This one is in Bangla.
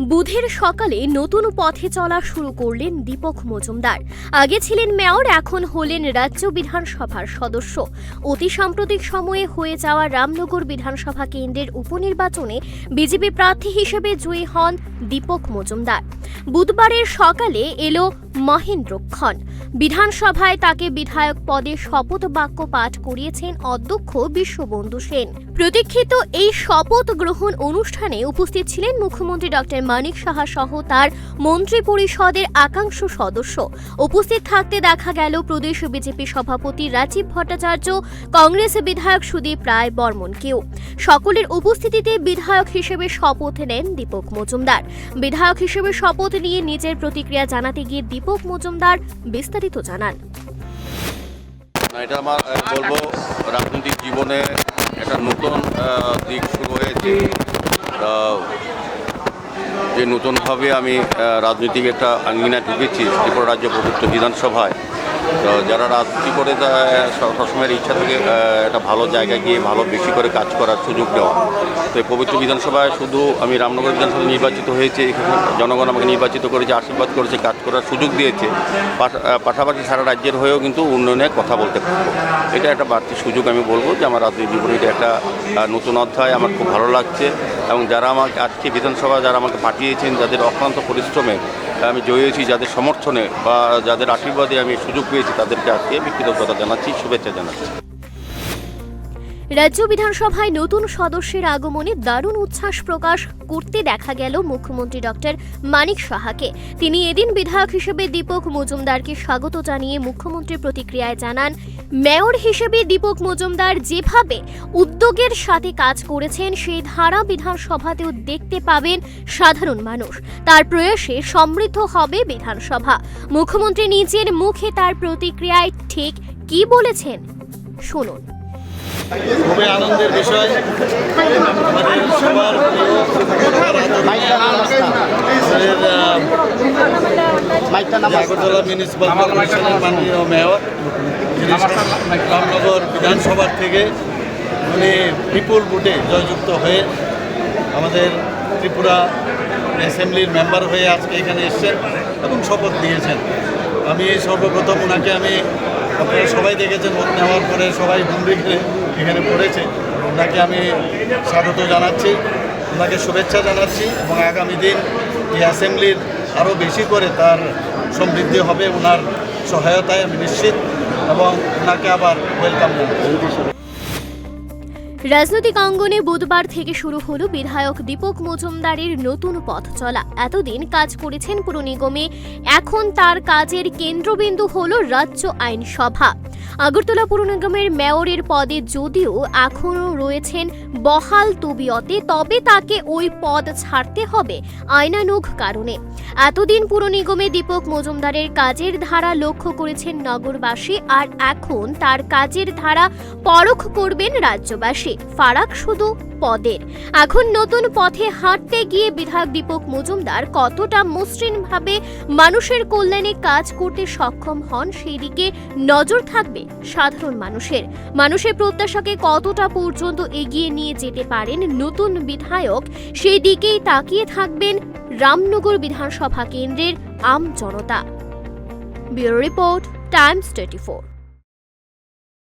বুধের সকালে নতুন পথে চলা শুরু করলেন দীপক মজুমদার। আগে ছিলেন মেয়র, এখন হলেন রাজ্য বিধানসভার সদস্য। অতি সাম্প্রতিক সময়ে হয়ে যাওয়া রামনগর বিধানসভা কেন্দ্রের উপনির্বাচনে বিজেপি প্রার্থী হিসেবে জয়ী হন দীপক মজুমদার। বুধবারের সকালে এলো মহেন্দ্রক্ষণ বিধানসভায় তাকে বিধায়ক পদে শপথ বাক্য পাঠ করিয়েছেন অধ্যক্ষ বিশ্ববন্ধু সেন। প্রতীক্ষিত এই শপথ গ্রহণ অনুষ্ঠানে উপস্থিত ছিলেন মুখ্যমন্ত্রী ডক্টর মানিক সাহা সহ তার মন্ত্রী পরিষদের একাংশ সদস্য। উপস্থিত থাকতে দেখা গেল প্রদেশ বিজেপি সভাপতি রাজীব ভট্টাচার্য, কংগ্রেস বিধায়ক সুদীপ রায় বর্মনকেও সকলের উপস্থিতিতে বিধায়ক হিসেবে শপথ নেন দীপক মজুমদার। বিধায়ক হিসেবে শপথ নিয়ে নিজের প্রতিক্রিয়া জানাতে গিয়ে দীপক মজুমদার বিস্তারিত জানান। এটা আমার বলব, রাজনৈতিক জীবনে একটা নতুন দিক শুরু হয়েছে। যে নতুনভাবে আমি রাজনৈতিক একটা আঙ্গিনায় ঢুকেছি, ত্রিপুরা রাজ্য প্রযুক্ত বিধানসভায় তো যারা রাজনীতি করে সবসময়ের ইচ্ছা থেকে একটা ভালো জায়গায় গিয়ে ভালো বেশি করে কাজ করার সুযোগ দেওয়া। তো এই পবিত্র বিধানসভায় শুধু আমি রামনগর বিধানসভা নির্বাচিত হয়েছে, এখানে জনগণ আমাকে নির্বাচিত করেছে, আশীর্বাদ করেছে, কাজ করার সুযোগ দিয়েছে। পাশা- পাশাপাশি সারা রাজ্যের হয়েও কিন্তু উন্নয়নের কথা বলতে পারব। এটা একটা বাড়তি সুযোগ আমি বলব যে আমার রাজনৈতিক জীবনে এটা একটা নতুন অধ্যায়, আমার খুব ভালো লাগছে। এবং যারা আমাকে আজকে বিধানসভা, যারা আমাকে পাঠিয়েছেন, যাদের অক্লান্ত পরিশ্রমে আমি জয়ী হয়েছি যাদের সমর্থনে বা যাদের আশীর্বাদে আমি সুযোগ পেয়েছি তাদেরকে আজকে আমি কৃতজ্ঞতা জানাচ্ছি, শুভেচ্ছা জানাচ্ছি। রাজ্য বিধানসভায় নতুন সদস্যের আগমনে দারুণ উচ্ছ্বাস প্রকাশ করতে দেখা গেল মুখ্যমন্ত্রী ডক্টর মানিক সাহাকে। তিনি এদিন বিধায়ক হিসেবে দীপক মজুমদারকে স্বাগত জানিয়ে মুখ্যমন্ত্রীর প্রতিক্রিয়ায় জানান মেয়র হিসেবে দীপক মজুমদার যেভাবে উদ্যোগের সাথে কাজ করেছেন সেই ধারা বিধানসভাতেও দেখতে পাবেন সাধারণ মানুষ। তার প্রয়াসে সমৃদ্ধ হবে বিধানসভা। মুখ্যমন্ত্রী নিজের মুখে তার প্রতিক্রিয়ায় ঠিক কি বলেছেন? শুনুন। খুবই আনন্দের বিষয়। আমাদের সবার প্রিয় আমাদের, আহ, আগরতলা মিউনিসিপাল কর্পোরেশনের মাননীয় মেয়র। রামনগর বিধানসভার থেকে উনি বিপুল ভোটে জয়যুক্ত হয়ে আমাদের ত্রিপুরা অ্যাসেম্বলির মেম্বার হয়ে আজকে এখানে এসছেন এবং শপথ দিয়েছেন আমি সর্বপ্রথম ওনাকে আমি, আপনারা সবাই দেখেছেন, ভোট নেওয়ার পরে সবাই হুমড়ি খেলে এখানে পড়েছে। ওনাকে আমি স্বাগত জানাচ্ছি, ওনাকে শুভেচ্ছা জানাচ্ছি এবং আগামী দিন এই অ্যাসেম্বলির আরও বেশি করে তার সমৃদ্ধি হবে, ওনার সহায়তায় আমি নিশ্চিত। এবং ওনাকে আবার ওয়েলকাম জানাচ্ছি রাজনৈতিক অঙ্গনে বুধবার থেকে শুরু হলো বিধায়ক দীপক মজুমদারের নতুন পথ চলা। এতদিন কাজ করেছেন পুর নিগমে। এখন তার কাজের কেন্দ্রবিন্দু হল রাজ্য আইনসভা। আগরতলা পুর নিগমের মেয়রের পদে যদিও এখনও রয়েছেন বহাল তবিয়তে, তবে তাকে ওই পদ ছাড়তে হবে আইনানুগ কারণে। এতদিন পুর নিগমে দীপক মজুমদারের কাজের ধারা লক্ষ্য করেছেন নগরবাসী, আর এখন তার কাজের ধারা পরখ করবেন রাজ্যবাসী। ফারাক শুধু পদের। এখন নতুন পথে হাঁটতে গিয়ে বিধায়ক দীপক মজুমদার কতটা মসৃণভাবে মানুষের কল্যাণে কাজ করতে সক্ষম হন সেই দিকে নজর থাকবে সাধারণ মানুষের। মানুষের প্রত্যাশাকে কতটা পর্যন্ত এগিয়ে নিয়ে যেতে পারেন নতুন বিধায়ক সেই দিকেই তাকিয়ে থাকবেন রামনগর বিধানসভা কেন্দ্রের আম জনতা। Bureau report, times twenty